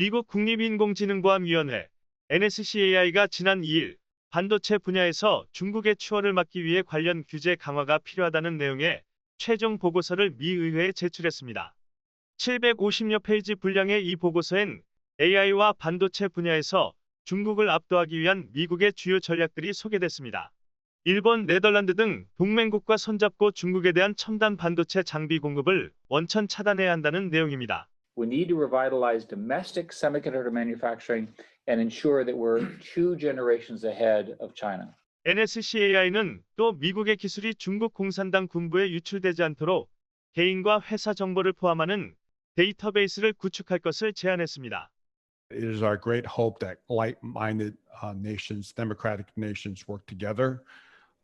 미국 국립인공지능보안위원회 NSCAI가 지난 2일 반도체 분야에서 중국의 추월을 막기 위해 관련 규제 강화가 필요하다는 내용의 최종 보고서를 미 의회에 제출했습니다. 750여 페이지 분량의 이 보고서엔 AI와 반도체 분야에서 중국을 압도하기 위한 미국의 주요 전략들이 소개됐습니다. 일본, 네덜란드 등 동맹국과 손잡고 중국에 대한 첨단 반도체 장비 공급을 원천 차단해야 한다는 내용입니다. We need to revitalize domestic semiconductor manufacturing and ensure that we're two generations ahead of China. NSCAI는 또 미국의 기술이 중국 공산당 군부에 유출되지 않도록 개인과 회사 정보를 포함하는 데이터베이스를 구축할 것을 제안했습니다. It is our great hope that like-minded uh, nations, democratic nations, work together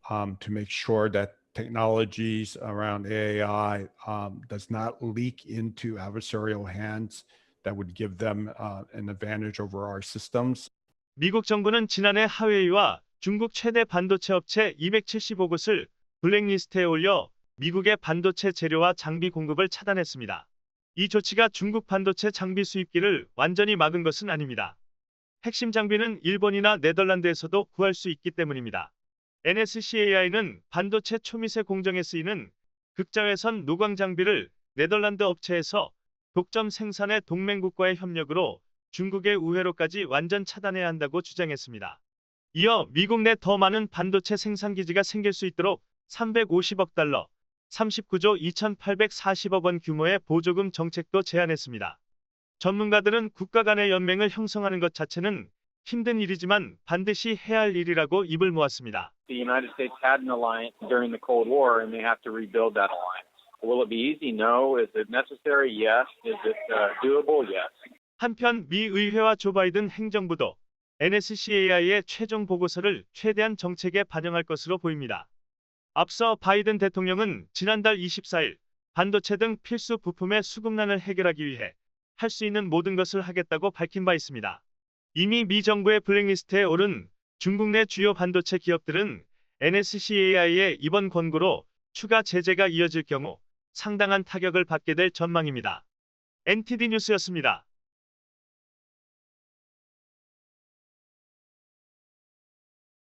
um, to make sure that technologies around AI um, does not leak into adversarial hands that would give them uh, an advantage over our systems. 미국 정부는 지난해 하웨이와 중국 최대 반도체 업체 275곳을 블랙리스트에 올려 미국의 반도체 재료와 장비 공급을 차단했습니다. 이 조치가 중국 반도체 장비 수입기를 완전히 막은 것은 아닙니다. 핵심 장비는 일본이나 네덜란드에서도 구할 수 있기 때문입니다. NSCAI는 반도체 초미세 공정에 쓰이는 극자외선 노광 장비를 네덜란드 업체에서 독점 생산의 동맹국과의 협력으로 중국의 우회로까지 완전 차단해야 한다고 주장했습니다. 이어 미국 내 더 많은 반도체 생산 기지가 생길 수 있도록 350억 달러, 39조 2,840억 원 규모의 보조금 정책도 제안했습니다. 전문가들은 국가 간의 연맹을 형성하는 것 자체는 힘든 일이지만 반드시 해야 할 일이라고 입을 모았습니다. the United States had an alliance during the Cold War, and they have to rebuild that alliance. Will it be easy? No. Is it necessary? Yes. Is it uh, doable? Yes. 한편 미 의회와 조 바이든 행정부도 NSCAI의 최종 보고서를 최대한 정책에 반영할 것으로 보입니다. 앞서 바이든 대통령은 지난달 24일 반도체 등 필수 부품의 수급난을 해결하기 위해 할 수 있는 모든 것을 하겠다고 밝힌 바 있습니다. 이미 미 정부의 블랙리스트에 오른 중국 내 주요 반도체 기업들은 NSCAI의 이번 권고로 추가 제재가 이어질 경우 상당한 타격을 받게 될 전망입니다. NTD 뉴스였습니다.